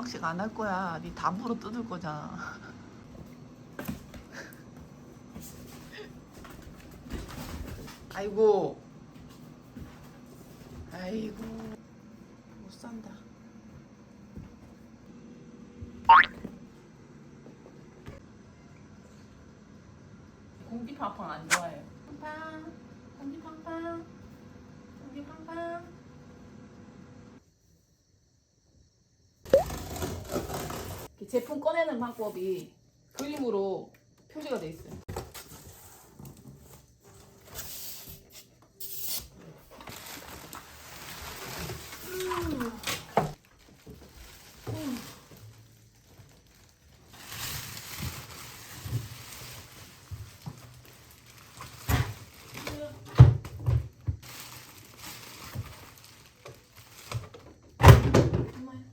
언박싱 안할 거야. 네 담으로 뜯을 거잖아. 아이고. 아이고. 못 산다. 공기 안 좋아해요. 팡팡. 공기 팡팡. 공기 팡팡. 이렇게 제품 꺼내는 방법이 그림으로 표시가 돼 있어요. 엄마야.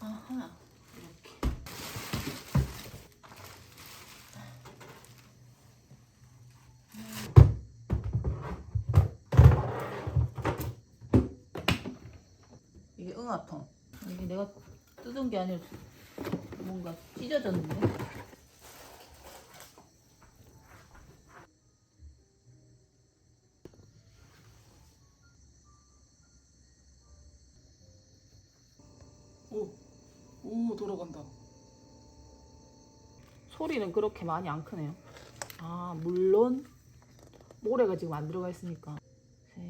아하 이렇게 이게 응아통 이게 내가 뜯은 게 아니라 뭔가 찢어졌는데 오, 오 돌아간다. 소리는 그렇게 많이 안 크네요. 아 물론 모래가 지금 안 들어가 있으니까. 셋,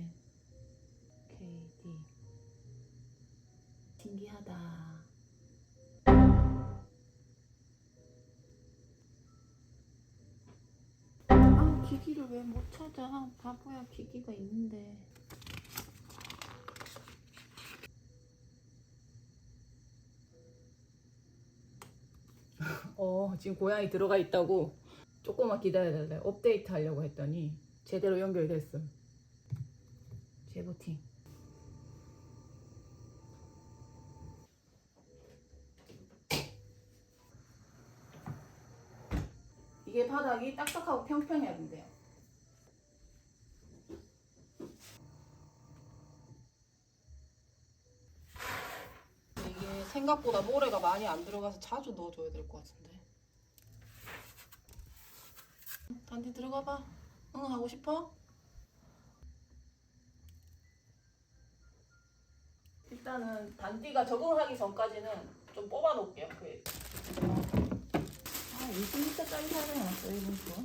찾아? 바보야 기기가 있는데. 어, 지금 고양이 들어가 있다고 조금만 기다려달래. 업데이트 하려고 했더니 제대로 연결됐어. 재부팅. 이게 바닥이 딱딱하고 평평해야 된대요. 이게 생각보다 모래가 많이 안 들어가서 자주 넣어줘야 될 것 같은데. 단디 들어가 봐. 응 하고 싶어? 일단은 단디가 적응하기 전까지는 좀 뽑아 놓을게요. 그 아, 20m짜리 사야 나왔어 이분 거.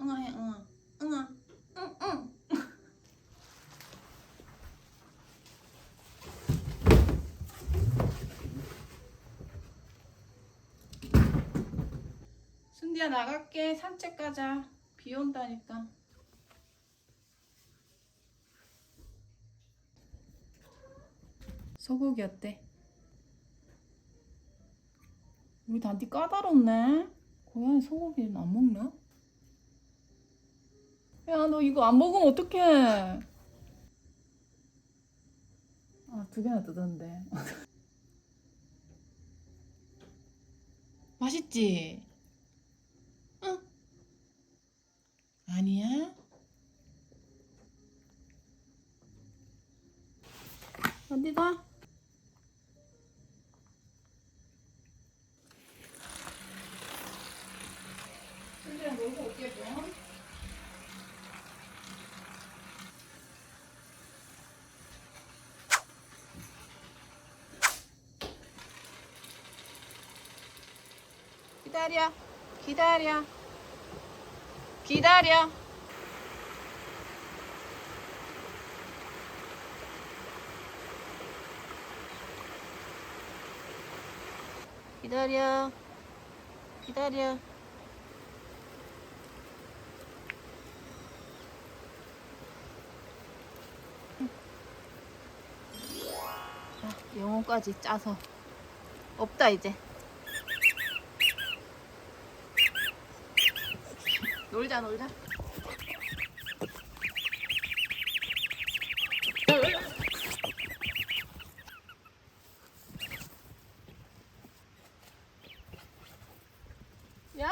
응아 해 응아. 응아. 응 응. 순디 야 나갈게 산책 가자 비 온다니까 소고기 어때? 우리 단디 까다롭네 고양이 소고기는 안 먹나? 야 너 이거 안 먹으면 어떡해 아 두 개나 뜯었는데 맛있지? 응? 아니야? 어디가? 순이랑 놀고 올게 좀. 기다려, 기다려, 기다려. 기다려, 기다려. 자, 영혼까지 짜서 없다 이제. 놀자 놀자. 야.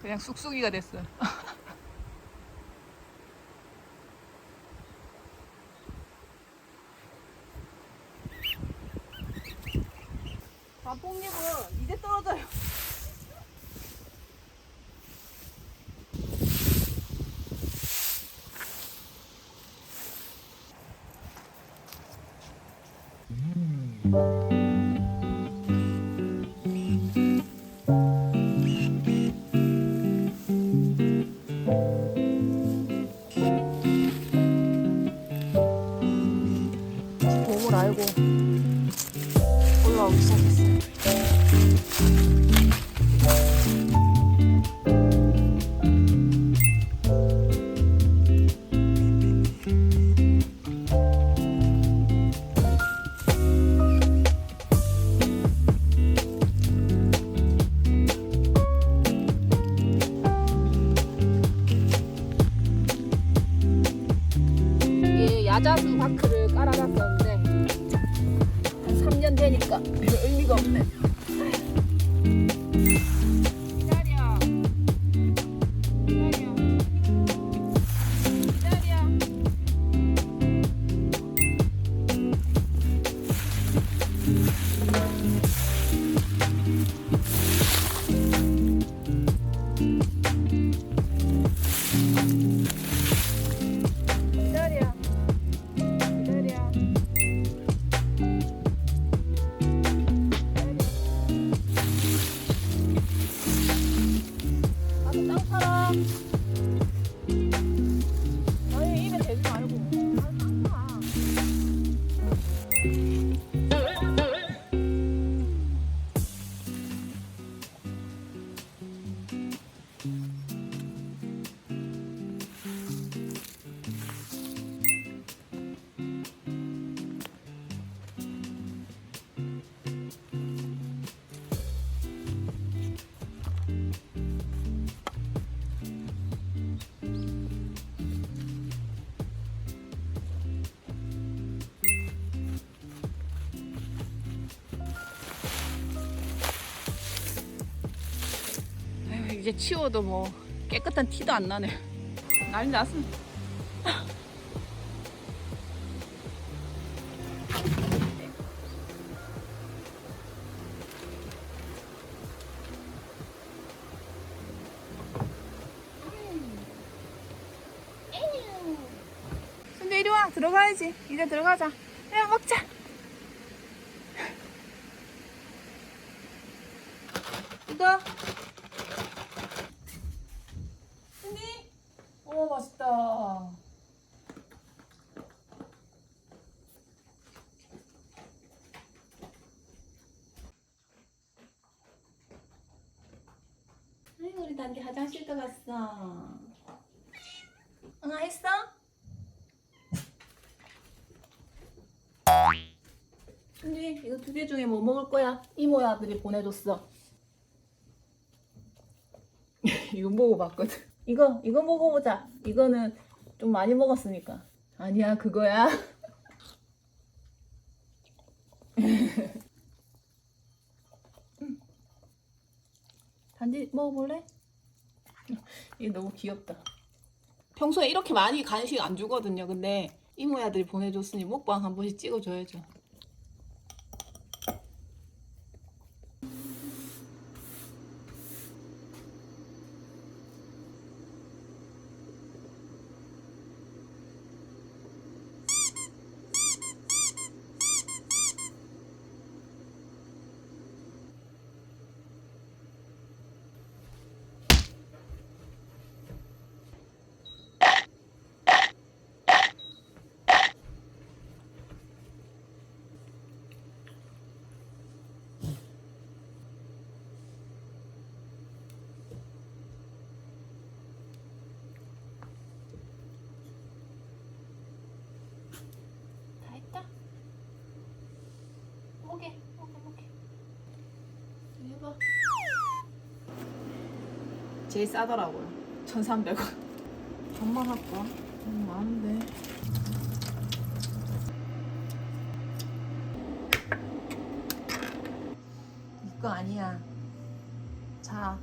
그냥 쑥쑥이가 됐어. you 치워도 뭐 깨끗한 티도 안 나네. 난리 이리 와 들어가야지. 이제 들어가자. 야 먹자. 이거. 언니? 오 맛있다. 아이고 우리 단디 화장실도 갔어. 응 했어? 언니 이거 두 개 중에 뭐 먹을 거야? 이모의 아들이 보내줬어. 이거 먹어봤거든. 이거 이거 먹어보자. 이거는 좀 많이 먹었으니까. 아니야 그거야. 음. 단지 먹어볼래? 이게 너무 귀엽다. 평소에 이렇게 많이 간식 안 주거든요. 근데 이모의 아들이 보내줬으니 먹방 한 번씩 찍어줘야죠. 다 했다. 오게, 오게, 오게. 해봐. 제일 싸더라고요. 1,300원. 전만 할까? 음, 많은데. 이거 아니야. 자.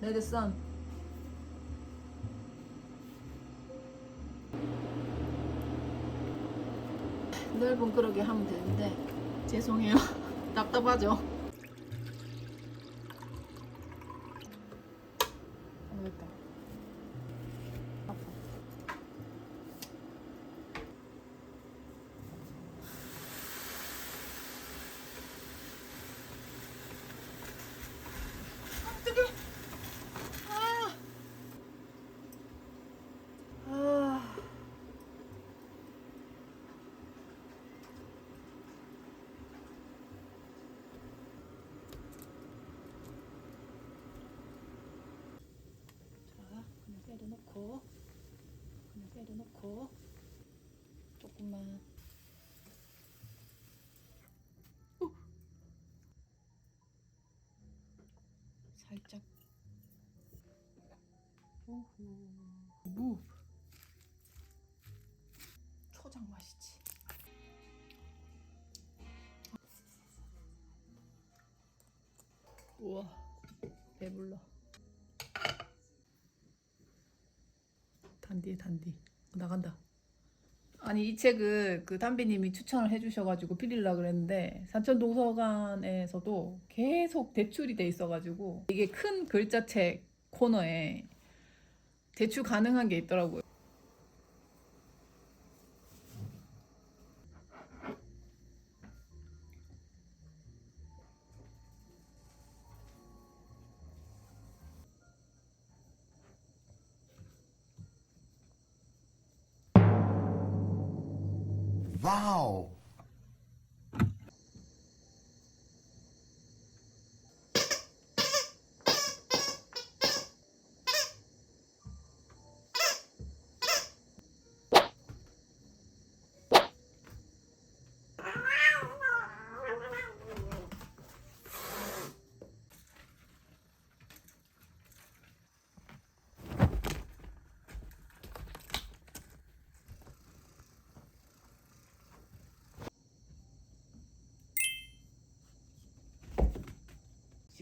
레드선. 넓은 그릇에 하면 되는데 죄송해요. 답답하죠. 어, 됐다. 아파. 뜨거. 아. 아. 자, 그냥 때려놓고, 그냥 때려놓고, 조금만. 어. 살짝. 오호. 무. 초장 맛이지. 우와, 배불러. 단디에 단디 나간다. 아니 이 책을 그 담비님이 추천을 해주셔가지고 빌리려 그랬는데 산천 도서관에서도 계속 대출이 돼 있어가지고 이게 큰 글자책 코너에 대출 가능한 게 있더라고요.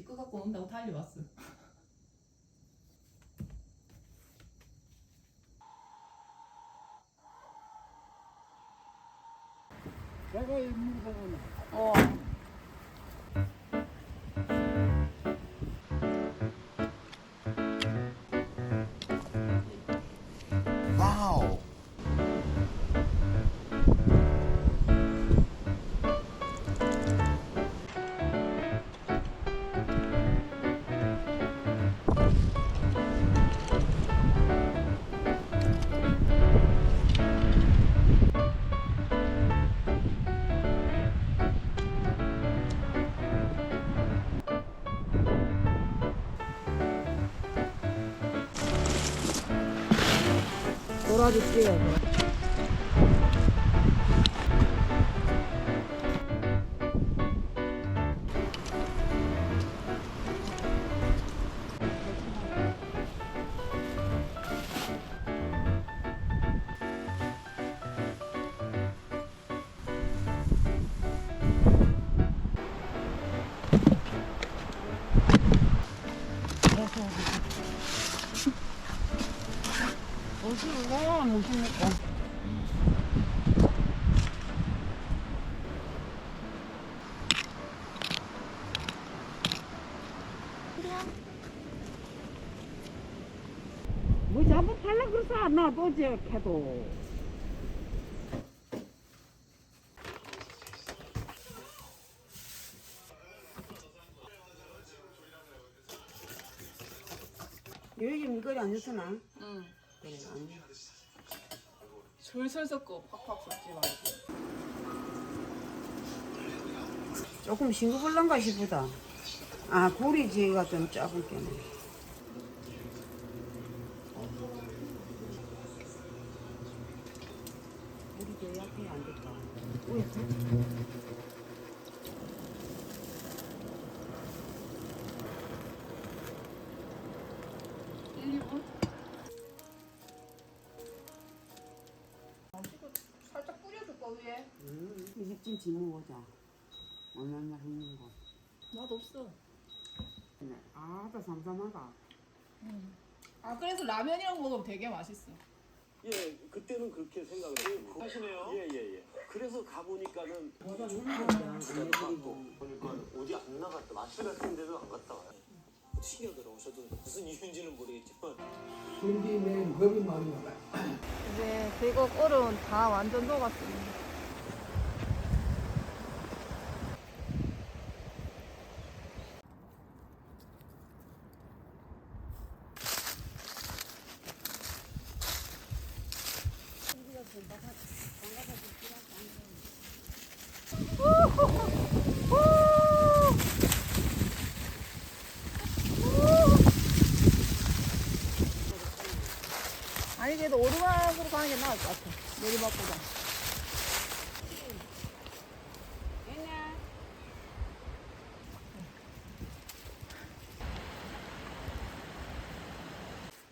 지꺼 갖고 온다고 달려왔어. 도라지 찌야 뭐 잡아 팔라 그래서 안 놔둬 제 캐도 요즘 이거리 안 좋잖아. 응. 그래, 안 돼. 솔솔 섞고 팍팍 섞지 말고. 조금 싱거울란가 싶다. 아, 고리지가 좀 작은 게네. 고리지 약해 안 될까? 살짝 뿌려줄까 위에? 음, 이집찜 먹어보자. 얼마나 했는 거. 맛 없어. 네. 아, 다 삼삼하다. 아 그래서 라면이랑 먹으면 되게 맛있어. 예, 그때는 그렇게 생각을 했고 하시네요. 예, 예, 예. 그래서 가보니까는 뭐가 눈물이야. 보니까 어디 안 나갔다 마실 같은 데도 안 갔다 와요. 튀겨들어 오셔도 무슨 이유인지는 모르겠지만 군림의 겁이 많이 나요. 이제 계곡 얼음 다 완전 녹았습니다. 아니 그래도 오르막으로 가는 게 나을 것 같아. 내리막보다.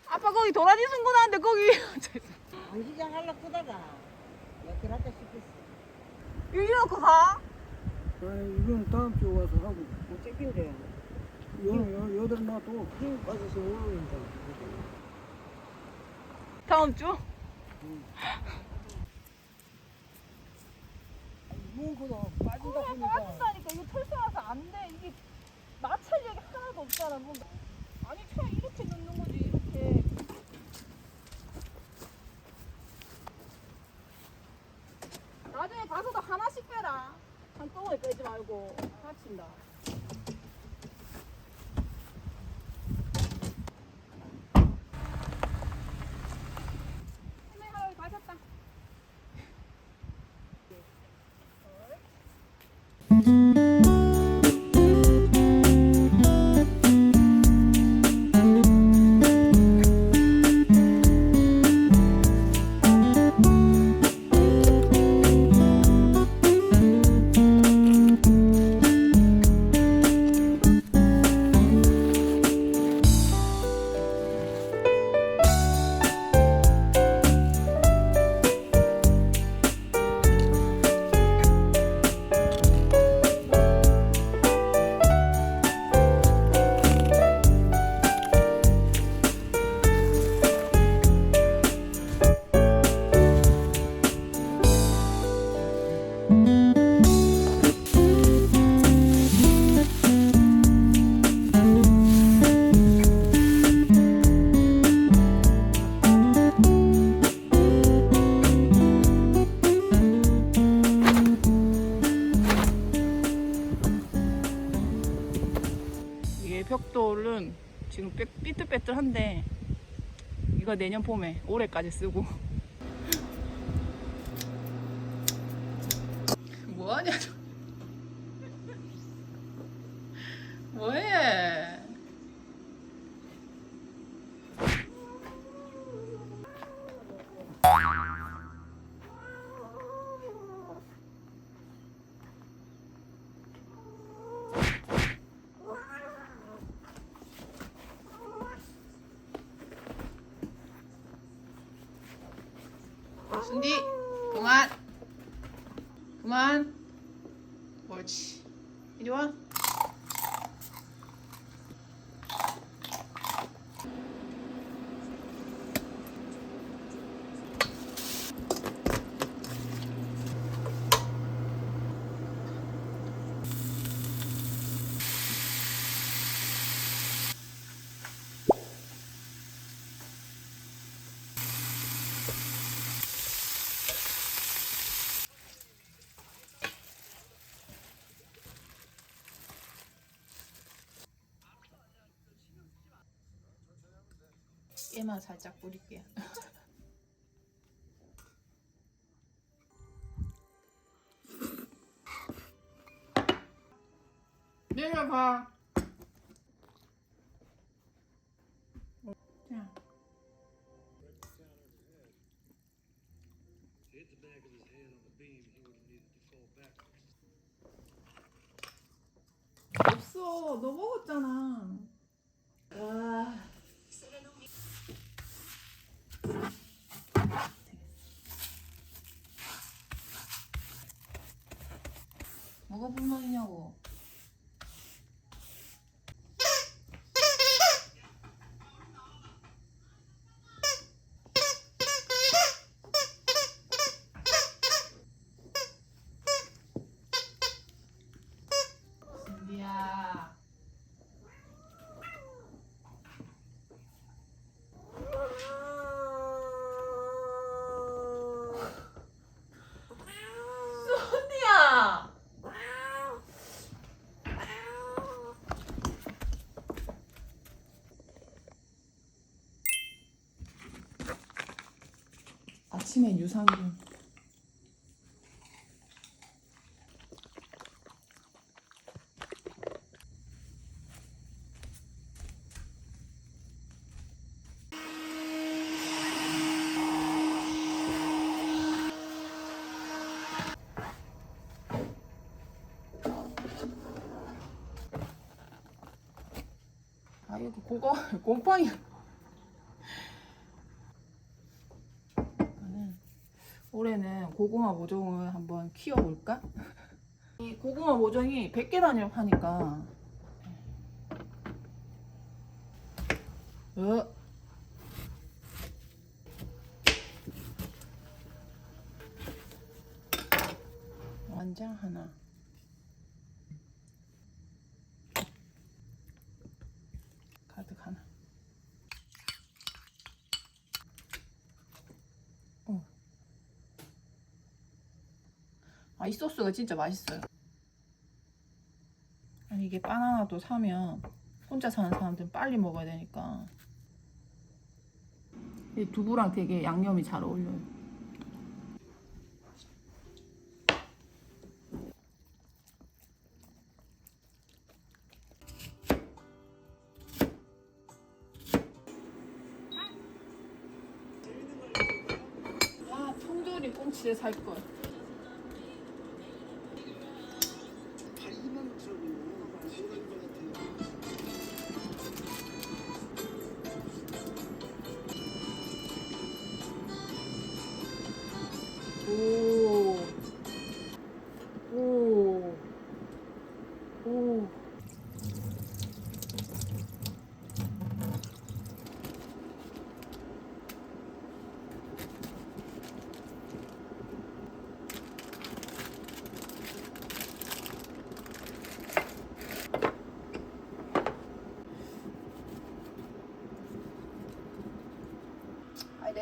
아빠 거기 도라지 승군하는데 거기 안시장 하려고 하다가 몇개 할까 싶었어. 여기 놓고 가? 아니, 이건 다음 주에 와서 하고, 못 찍힌대. 요, 요, 여덟 놔도 힘 빠져서 오는데. 다음 주? 문구도 빠진다 보니까. 빠진다니까 이거 털려서 안 돼. 이게 마찰력이 하나도 없잖아. 뭐. 아니 차 이렇게 넣는 거지 이렇게. 나중에 가서도 하나씩 빼라. 한꺼번에 빼지 말고 다친다. 지금 삐- 삐뚤빼뚤한데 이거 내년 봄에 올해까지 쓰고 뭐하냐 저. 뭐해 순디 그만 그만 옳지. 이리 와 얘만 살짝 뿌릴게요. 내려봐. 자. 없어. 너 먹었잖아. 와 뭐가 불만이냐고 아침에 유산균. 아 여기 고거 곰팡이. 저는 올해는 고구마 모종을 한번 키워볼까? 이 고구마 모종이 100개 단위로 파니까 어. 완장 하나 가득 하나 아, 이 소스가 진짜 맛있어요. 아니, 이게 바나나도 사면 혼자 사는 사람들은 빨리 먹어야 되니까. 이 두부랑 되게 양념이 잘 어울려요.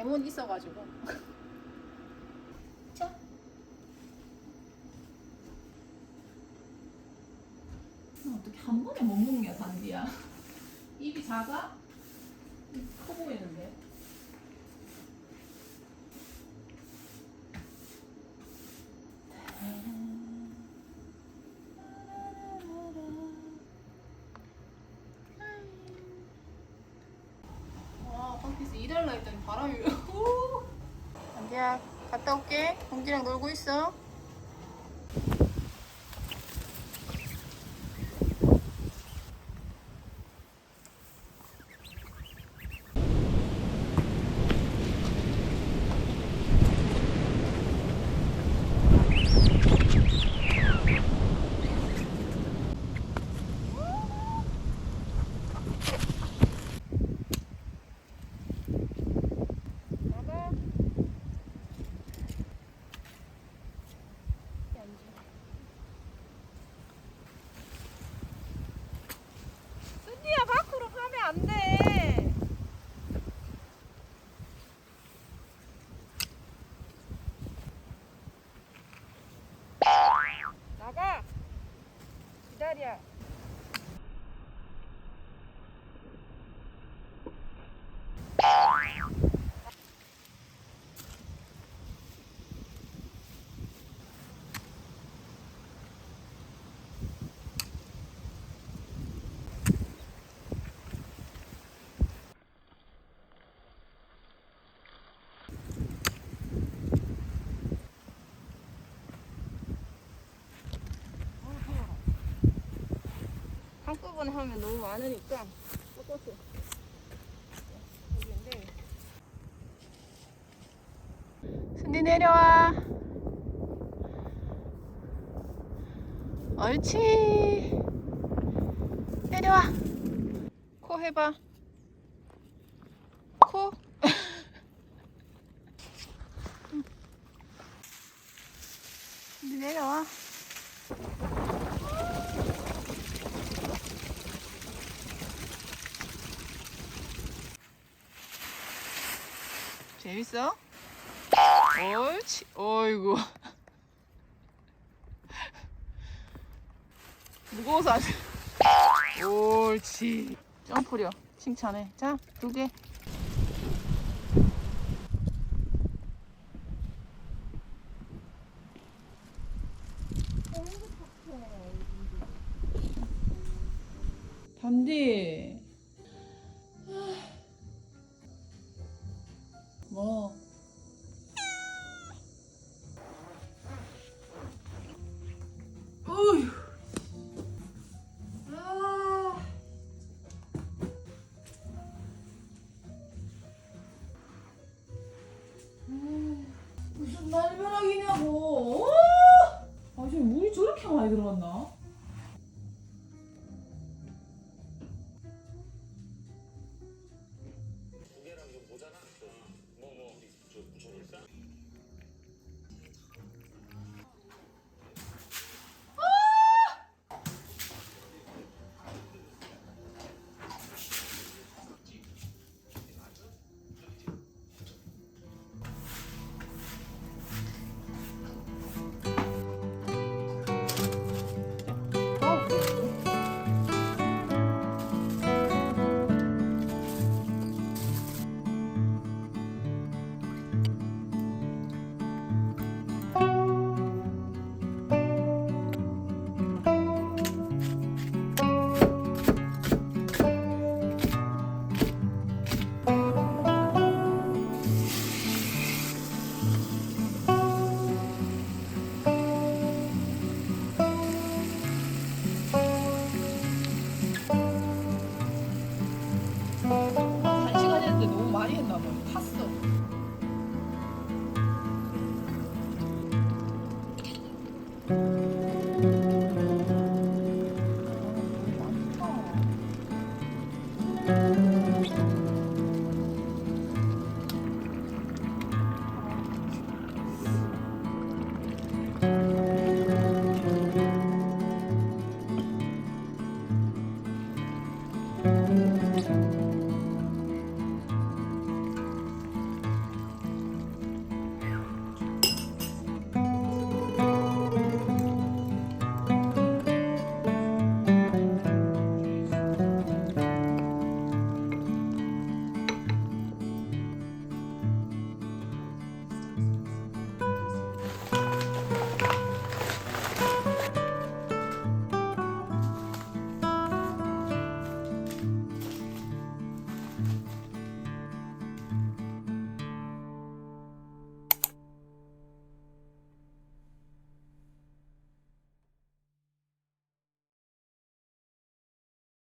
레몬 있어가지고. 자. 어떻게 한 번에 못 먹냐 단디야 입이 작아? 커 보이는데 와 펑키스 일할라 했더니 바람이 단디야 갔다 올게. 공기랑 놀고 있어 안 돼. 한꺼번에 하면 너무 많으니까 조금씩. 여기인데. 순디 내려와. 옳지. 내려와. 코 해봐. 코. 내려와. 재밌어? 옳지. 어이구. 무거워서 안 돼. 옳지. 점프려. 칭찬해. 자, 두 개.